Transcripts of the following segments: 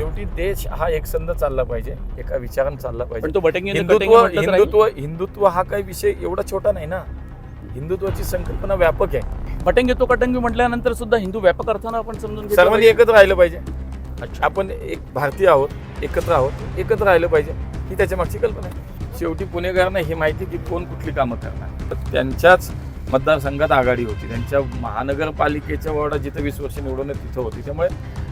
शेवटी देश हा एकसंध चालला पाहिजे एका विचारानं चालला पाहिजे. तो हिंदुत्व हिंदुत्व हिंदुत्व हा काही विषय एवढा छोटा नाही ना. हिंदुत्वाची संकल्पना व्यापक आहे. बटंगी तो कटंगी म्हटल्यानंतर सुद्धा हिंदू व्यापक अर्थानं आपण समजून सर्वांनी पाहिजे. एकत्र राहिलं पाहिजे. अच्छा. आपण एक भारतीय आहोत एकत्र आहोत एकत्र राहिलं पाहिजे. ही त्याच्या मागची कल्पना आहे. शेवटी पुणेकरांना हे माहिती की कोण कुठली कामं करणार. तर त्यांच्याच मतदारसंघात आघाडी होती. त्यांच्या महानगरपालिकेच्या वॉर्डात जिथं वीस वर्ष निवडून तिथं होती. त्यामुळे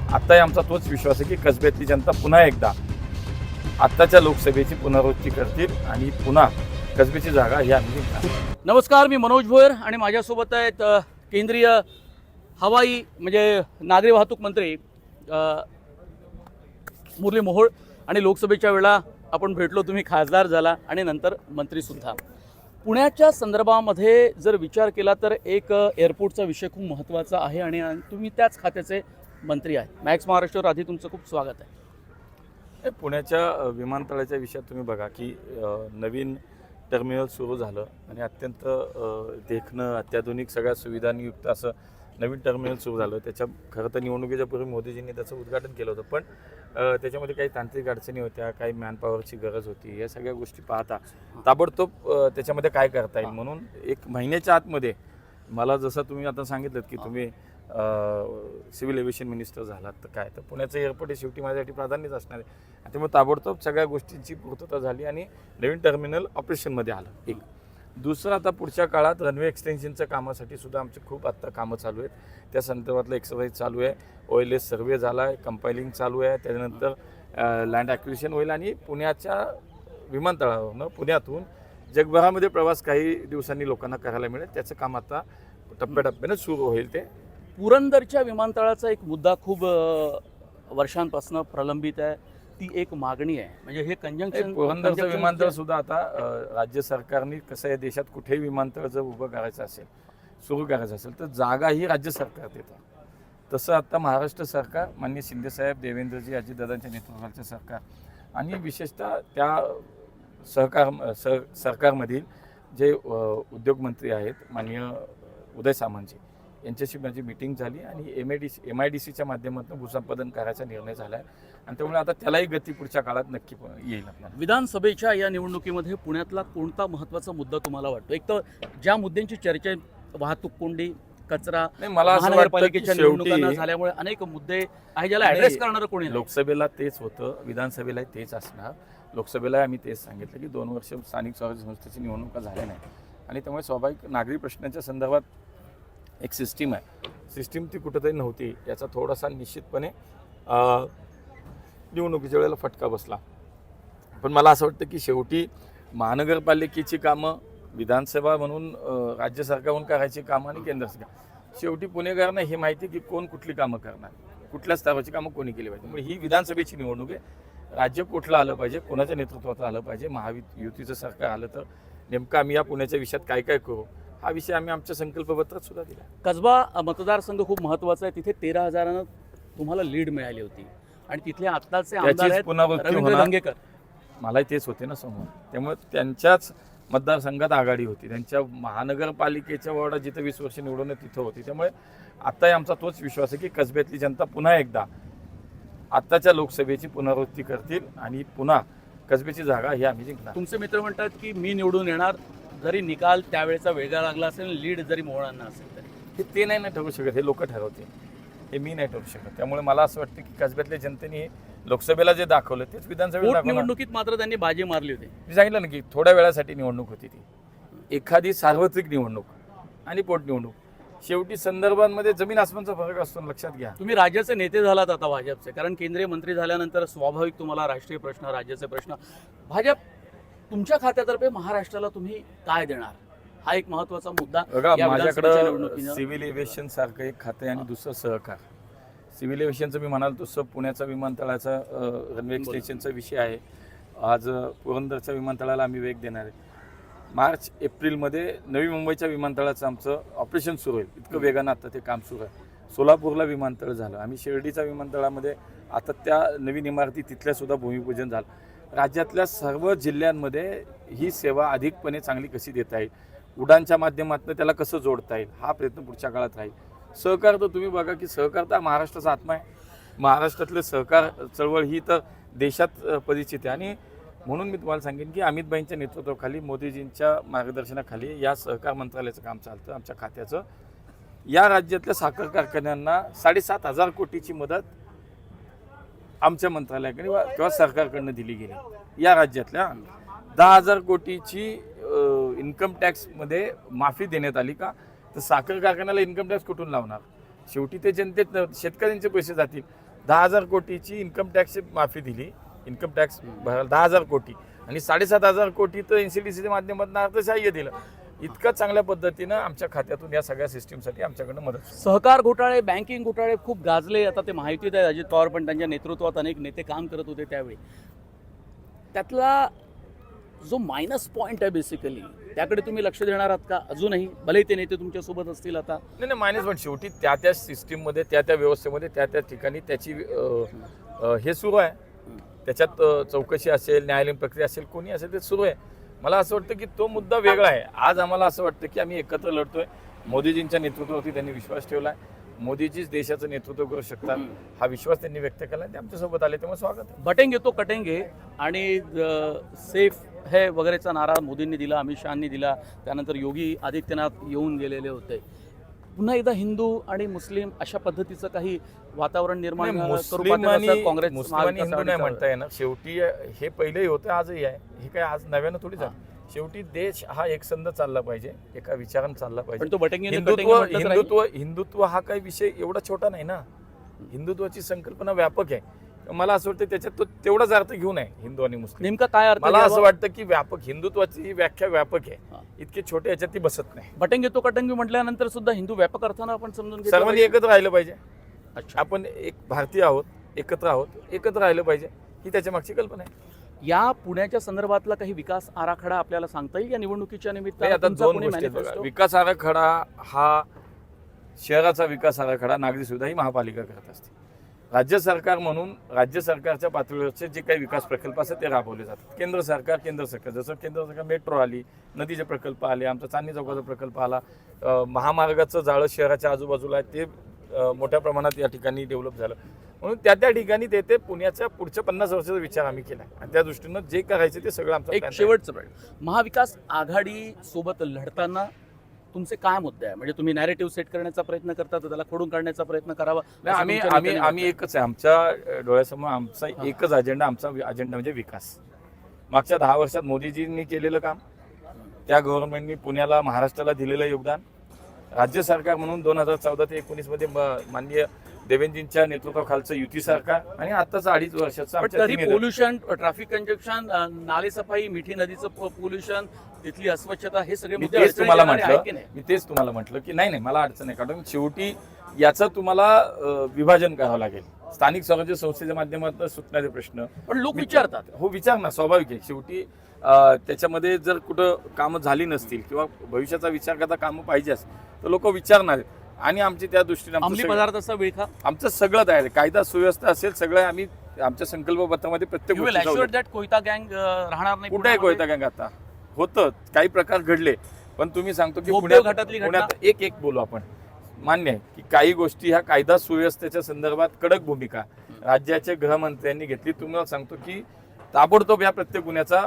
आत्ताही आमचा तोच विश्वास आहे की कसब्यातली जनता पुन्हा एकदा आत्ताच्या लोकसभेची पुनरावृत्ती करतील आणि पुन्हा कसबेची जागा ही आम्ही नमस्कार मी मनोज भोयर आणि माझ्यासोबत आहेत केंद्रीय हवाई म्हणजे नागरी वाहतूक मंत्री मुरली मोहोळ आणि लोकसभेच्या वेळा आपण भेटलो तुम्ही खासदार झाला आणि नंतर मंत्रीसुद्धा पुण्याच्या संदर्भामध्ये जर विचार केला तर एक एअरपोर्टचा विषय खूप महत्त्वाचा आहे आणि तुम्ही त्याच खात्याचे मंत्री आहे मॅक्स महाराष्ट्रावर आधी तुमचं खूप स्वागत आहे. पुण्याच्या विमानतळाच्या विषयात तुम्ही बघा की नवीन टर्मिनल सुरू झालं आणि अत्यंत देखणं अत्याधुनिक सगळ्या सुविधांयुक्त असं नवीन टर्मिनल सुरू झालं. त्याच्या खरं तर निवडणुकीच्या पूर्वी मोदीजींनी त्याचं उद्घाटन केलं होतं. पण त्याच्यामध्ये काही तांत्रिक अडचणी होत्या काही मॅनपॉवरची गरज होती या सगळ्या गोष्टी पाहता ताबडतोब त्याच्यामध्ये काय करता येईल? म्हणून एक महिन्याच्या आतमध्ये मला जसं तुम्ही आता सांगितलं की तुम्ही सिव्हिल एव्हिएशन मिनिस्टर झालात तर काय? तर पुण्याचं एअरपोर्ट हे शेवटी माझ्यासाठी प्राधान्यच असणार आहे. त्यामुळे ताबडतोब सगळ्या गोष्टींची पूर्तता झाली आणि नवीन टर्मिनल ऑपरेशनमध्ये आलं. एक. दुसरं आता पुढच्या काळात रनवे एक्सटेन्शनच्या कामासाठी सुद्धा आमचे खूप आत्ता कामं चालू आहेत. त्या संदर्भातलं एक्सरसाइज चालू आहे. ओ एल एस सर्वे झाला आहे. कंपायलिंग चालू आहे. त्यानंतर लँड ॲक्विशन होईल आणि पुण्याच्या विमानतळावरनं पुण्यातून जगभरामध्ये प्रवास काही दिवसांनी लोकांना करायला मिळेल. त्याचं काम आता टप्प्याटप्प्यानं सुरू होईल ते. पुरंदरच्या विमानतळाचा एक मुद्दा खूप वर्षांपासून प्रलंबित आहे. ती एक मागणी आहे. म्हणजे हे कंजंक्शन पुरंदरचं विमानतळ सुद्धा आता राज्य सरकारने कसं आहे देशात कुठेही विमानतळ जर उभं करायचं असेल सुरू करायचं असेल तर जागा ही राज्य सरकार देतं. तसं आता महाराष्ट्र सरकार माननीय शिंदेसाहेब देवेंद्रजी अजितदादांच्या नेतृत्वाचं सरकार आणि विशेषतः त्या सहकार सह सरकारमधील जे उद्योगमंत्री आहेत माननीय उदय सामंतजी यांच्याशी माझी मिटिंग झाली आणि M I D C M I D सीच्या माध्यमातून भूसंपादन करायचा निर्णय झाला आहे आणि त्यामुळे आता त्यालाही गती पुढच्या काळात नक्की येईल आपल्याला. विधानसभेच्या या निवडणुकीमध्ये पुण्यातला कोणता महत्त्वाचा मुद्दा तुम्हाला वाटतो? एक तर ज्या मुद्द्यांची चर्चा वाहतूक कोंडी कचरा नाही मला असं महानगरपालिकेच्या निवडणुकांना झाल्यामुळे अनेक मुद्दे आहे ज्याला ऍड्रेस करणारं कोणी. लोकसभेला तेच होतं विधानसभेला तेच असणार. लोकसभेला आम्ही तेच सांगितलं की दोन वर्ष स्थानिक स्वराज्य संस्थेची निवडणुका झाल्या नाही आणि त्यामुळे स्वाभाविक नागरी प्रश्नांच्या संदर्भात एक सिस्टीम आहे. सिस्टीम ती कुठंतरी नव्हती. याचा थोडासा निश्चितपणे निवडणुकीच्या वेळेला फटका बसला. पण मला असं वाटतं की शेवटी महानगरपालिकेची कामं विधानसभा म्हणून राज्य सरकारहून करायची कामं आणि केंद्र सरकार. शेवटी पुणेकरांना हे माहिती आहे की कोण कुठली कामं करणार. कुठल्या स्तराची कामं कोणी केली पाहिजे. म्हणजे ही विधानसभेची निवडणूक आहे. राज्य कुठलं आलं पाहिजे? कोणाच्या नेतृत्वात आलं पाहिजे? महावि युतीचं सरकार आलं तर नेमकं आम्ही या पुण्याच्या विषयात काय काय करू? हा विषय आम्ही आमच्या संकल्पपत्रात सुद्धा दिला. कसबा मतदारसंघ खूप महत्त्वाचा आहे. तिथे तेरा हजारानं तुम्हाला लीड मिळाली होती. आणि तिथले आत्ताचे आमदार त्याचीच आहेत पुनरावृत्ती रवींद्र होणार. धंगेकर मलाही तेच होते ना समोर. त्यामुळे त्यांच्याच मतदारसंघात आघाडी होती. त्यांच्या महानगरपालिकेच्या वॉर्डात जिथं वीस वर्ष निवडून तिथं होती. त्यामुळे आताही आमचा तोच विश्वास आहे की कसब्यातली जनता पुन्हा एकदा आत्ताच्या लोकसभेची पुनरावृत्ती करतील आणि पुन्हा कसब्याची जागा ही आम्ही जिंकणार. तुमचे मित्र म्हणतात की मी निवडून येणार जरी निकाल त्यावेळेचा वेगळा लागला असेल लीड जरी मोहळांना असेल तरी. हे ते नाही ना ठरवू शकत हे लोक ठरवते हे मी नाही ठरवू शकत. त्यामुळे मला असं वाटतं की कसब्यातल्या जनतेने लोकसभेला जे दाखवलं तेच विधानसभेला. निवडणुकीत मात्र त्यांनी बाजी मारली होती. मी सांगितलं ना की थोड्या वेळासाठी निवडणूक होती ती. एखादी सार्वत्रिक निवडणूक आणि पोटनिवडणूक शेवटी संदर्भांमध्ये जमीन आसमानचा फरक असतो लक्षात घ्या. तुम्ही राज्याचे नेते झालात आता भाजपचे. कारण केंद्रीय मंत्री झाल्यानंतर स्वाभाविक तुम्हाला राष्ट्रीय प्रश्न राज्याचे प्रश्न. भाजप तुमच्या खात्यातर्फे महाराष्ट्राला तुम्ही काय देणार? हा एक महत्त्वाचा मुद्दा माझ्याकडं सिव्हिल एव्हिएशन सारखं एक खातं आणि दुसरं सहकार. सिव्हिल एव्हिएशनचं मी म्हणाल तसं पुण्याचा विमानतळाचा रनवे एक्सटेन्शनचा विषय आहे. आज पुरंदरच्या विमानतळाला आम्ही वेग देणार आहे. मार्च एप्रिलमध्ये नवी मुंबईच्या विमानतळाचं आमचं ऑपरेशन सुरू होईल. इतकं वेगानं आता ते काम सुरू आहे. सोलापूरला विमानतळ झालं. आम्ही शिर्डीच्या विमानतळामध्ये आता त्या नवीन इमारती तिथल्या सुद्धा भूमिपूजन झालं. राज्यातल्या सर्व जिल्ह्यांमध्ये ही सेवा अधिकपणे चांगली कशी देता येईल? उडानच्या माध्यमातून त्याला कसं जोडता येईल? हा प्रयत्न पुढच्या काळात राहील. सहकार तर तुम्ही बघा की सहकार तर महाराष्ट्राचा आत्मा आहे. महाराष्ट्रातले सहकार चळवळ ही तर देशात परिचित आहे. आणि म्हणून मी तुम्हाला सांगेन की अमितबाईंच्या नेतृत्वाखाली मोदीजींच्या मार्गदर्शनाखाली या सहकार मंत्रालयाचं काम चालतं आमच्या खात्याचं. या राज्यातल्या साखर कारखान्यांना साडेसात हजार कोटीची मदत आमच्या मंत्रालयाकडे वा- किंवा सरकारकडनं दिली गेली. या राज्यातल्या दहा हजार कोटीची इन्कम टॅक्समध्ये माफी देण्यात आली का? तर साखर कारखान्याला इन्कम टॅक्स कुठून लावणार? शेवटी ते जनतेत शेतकऱ्यांचे पैसे जातील. दहा हजार कोटीची इन्कम टॅक्सची माफी दिली. इन्कम टॅक्स भरायला दहा हजार कोटी. आणि साडेसात हजार कोटी तर एन सी डी सीच्या माध्यमातून अर्थसहाय्य दिलं. इतकं चांगल्या पद्धतीनं आमच्या खात्यातून या सगळ्या सिस्टीमसाठी आमच्याकडनं मदत. सहकार घोटाळे बँकिंग घोटाळे खूप गाजले. आता ते माहितीत आहे अजित पवार पण त्यांच्या नेतृत्वात अनेक नेते काम करत होते त्यावेळी. त्यातला जो मायनस पॉईंट आहे बेसिकली त्याकडे तुम्ही लक्ष देणार आहात का? अजूनही? भले ते नेते तुमच्यासोबत असतील आता. नाही नाही मायनस पण शेवटी त्या त्या सिस्टीममध्ये त्या त्या व्यवस्थेमध्ये त्या त्या ठिकाणी त्याची हे सुरू आहे. त्याच्यात चौकशी असेल न्यायालयीन प्रक्रिया असेल कोणी असेल ते सुरू आहे. मला असं वाटतं की तो मुद्दा वेगळा आहे. आज आम्हाला असं वाटतं की आम्ही एकत्र लढतोय. मोदीजींच्या नेतृत्वावरती त्यांनी विश्वास ठेवला आहे मोदीजीच देशाचं नेतृत्व करू शकतात. हा विश्वास त्यांनी व्यक्त केला आणि ते आमच्यासोबत आले तेव्हा स्वागत बटेंगे तो कटेंगे आणि सेफ हे वगैरेचा नारा मोदींनी दिला अमित शहानी दिला. त्यानंतर योगी आदित्यनाथ येऊन गेलेले होते. पुन्हा एकदा हिंदू आणि मुस्लिम अशा पद्धतीचं काही वातावरण निर्माण मुस्लिम आणि काँग्रेस हिंदू नाही म्हणता येणार. शेवटी हे पहिलेही होतं आजही आहे. हे काय आज नव्यानं थोडी झालं. शेवटी देश हा एकसंध चालला पाहिजे एका विचारानं चालला पाहिजे. हिंदुत्व हिंदुत्व हिंदुत्व हा काही विषय एवढा छोटा नाही ना. हिंदुत्वाची संकल्पना व्यापक आहे. मला असं वाटतं त्याच्यात तो तेवढाच अर्थ घेऊन आहे हिंदू आणि मुस्लिम. नेमका काय अर्थ मला असं? वाटतं की व्यापक हिंदुत्वाची ही व्याख्या व्यापक. आहे. इतके छोटे याच्यात ती बसत नाही. बटेंगे तो कटेंगे म्हटल्यानंतर सुद्धा हिंदू व्यापक अर्थानं आपण समजून सर्वांनी. एकत्र राहिलं पाहिजे. अच्छा. आपण एक भारतीय आहोत एकत्र आहोत एकत्र राहिलं पाहिजे. ही त्याच्या मागची कल्पना आहे. या पुण्याच्या संदर्भातला काही विकास आराखडा आपल्याला सांगता येईल या निवडणुकीच्या निमित्तानं? विकास आराखडा हा शहराचा विकास आराखडा नागरी सुविधा ही महापालिका करत असते. राज्य सरकार म्हणून राज्य सरकारच्या पातळीवरचे जे काही विकास प्रकल्प असतात ते राबवले जातात. केंद्र सरकार केंद्र सरकार. जसं केंद्र सरकार मेट्रो आली नदीचे प्रकल्प आले आमचा चांदणी चौकाचा प्रकल्प आला महामार्गाचं जाळं शहराच्या आजूबाजूला आहे ते मोठ्या प्रमाणात या ठिकाणी डेव्हलप झालं. म्हणून त्या त्या ठिकाणी ते ते पुण्याच्या पुढच्या पन्नास वर्षाचा विचार आम्ही केला आणि त्या दृष्टीनं जे करायचे ते सगळं आमचं एक. शेवटचं प्रश्न. महाविकास आघाडी सोबत लढताना तुमचे काय मुद्दे आहे? म्हणजे तुम्ही नॅरेटिव्ह सेट करण्याचा प्रयत्न करता तर त्याला खोडून काढण्याचा प्रयत्न करावा नाही आम्ही आम्ही आम्ही एकच आहे. आमच्या डोळ्यासमोर आमचा एकच अजेंडा आमचा अजेंडा म्हणजे विकास. मागच्या दहा वर्षात मोदीजींनी केलेलं काम त्या गव्हर्नमेंटनी पुण्याला महाराष्ट्राला दिलेलं योगदान. राज्य सरकार म्हणून दोन हजार चौदा ते एकोणीसमध्ये म- माननीय देवेंद्रजींच्या नेतृत्वाखालचं युती सरकार आणि आताचं अडीच वर्षाचं पोल्युशन ट्रॅफिक कंजक्शन नालेसफाई मिठी नदीचं पोल्युशन तिथली अस्वच्छता हे सगळे मी तेच तुम्हाला म्हटलं? मी तेच तुम्हाला म्हटलं की नाही नाही मला अडचण नाही. कारण शेवटी याचं तुम्हाला विभाजन करावं लागेल. स्थानिक स्वराज्य संस्थेच्या माध्यमातून सुटणारे प्रश्न. पण लोक विचारतात. हो विचार ना स्वाभाविक आहे. शेवटी त्याच्यामध्ये जर कुठं कामं झाली नसतील किंवा भविष्याचा विचार करता कामं पाहिजे असतील तर लोक विचारणार. आहेत. आणि आमची त्या दृष्टीने आमचं अंमली विळखा? आमचं सगळं तयार आहे. कायदा सुव्यवस्था असेल सगळं आम्ही आमच्या संकल्पपत्रामध्ये प्रत्येक दॅट कोयता गँग राहणार नाही कुठे? कोयता गँग आता? होतं. काही प्रकार घडले. पण तुम्ही सांगतो की घाटातली घटना? पुण्यात एक एक बोलू आपण. मान्य आहे की काही गोष्टी ह्या कायदा सुव्यवस्थेच्या संदर्भात कडक भूमिका राज्याच्या गृहमंत्र्यांनी घेतली. तुम्हाला सांगतो की ताबडतोब या प्रत्येक गुन्ह्याचा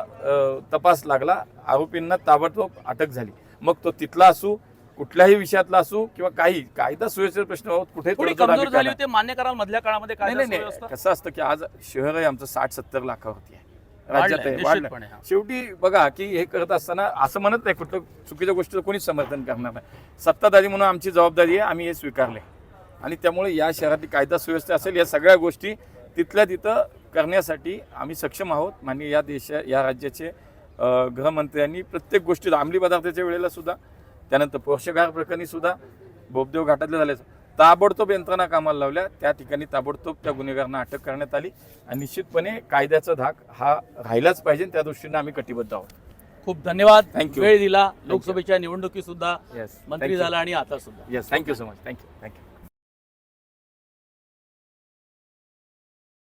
तपास लागला. आरोपींना ताबडतोब अटक झाली. मग तो तिथला असू कुठल्याही विषयातला असू किंवा काही कायदा सुव्यवस्थेचे प्रश्न आहोत कुठे थोडी कमजोर झाली. होती मान्य कराल मधल्या काळामध्ये काय नाही कसं असतं की आज शहर आहे आमचं साठ सत्तर लाखावरती आहे. राज्यात आहे वाढलं. शेवटी बघा की हे करत असताना असं म्हणत नाही कुठलं चुकीच्या गोष्टीचं कोणीच समर्थन करणार नाही. सत्ताधारी म्हणून आमची जबाबदारी आहे आम्ही हे स्वीकारले. आणि त्यामुळे या शहरातली कायदा सुव्यवस्था असेल या सगळ्या गोष्टी तिथल्या तिथं करण्यासाठी आम्ही सक्षम आहोत. माननीय या देशा या राज्याचे गृहमंत्र्यांनी प्रत्येक गोष्टीला अंमली पदार्थाच्या वेळेला सुद्धा त्यानंतर पोषकार प्रकरणी सुद्धा बोबदेव घाटातल्या झाल्याचं ताबडतोब यंत्रणा कामाला लावल्या. त्या ठिकाणी ताबडतोब त्या गुन्हेगारांना अटक करण्यात आली आणि निश्चितपणे कायद्याचा धाक हा राहिलाच पाहिजे. त्या दृष्टीने आम्ही कटिबद्ध आहोत. खूप धन्यवाद. You. वेळ दिला. लोकसभेच्या निवडणुकीत सुद्धा येस मंत्री झाला आणि आता सुद्धा. Yes thank you so much thank you thank you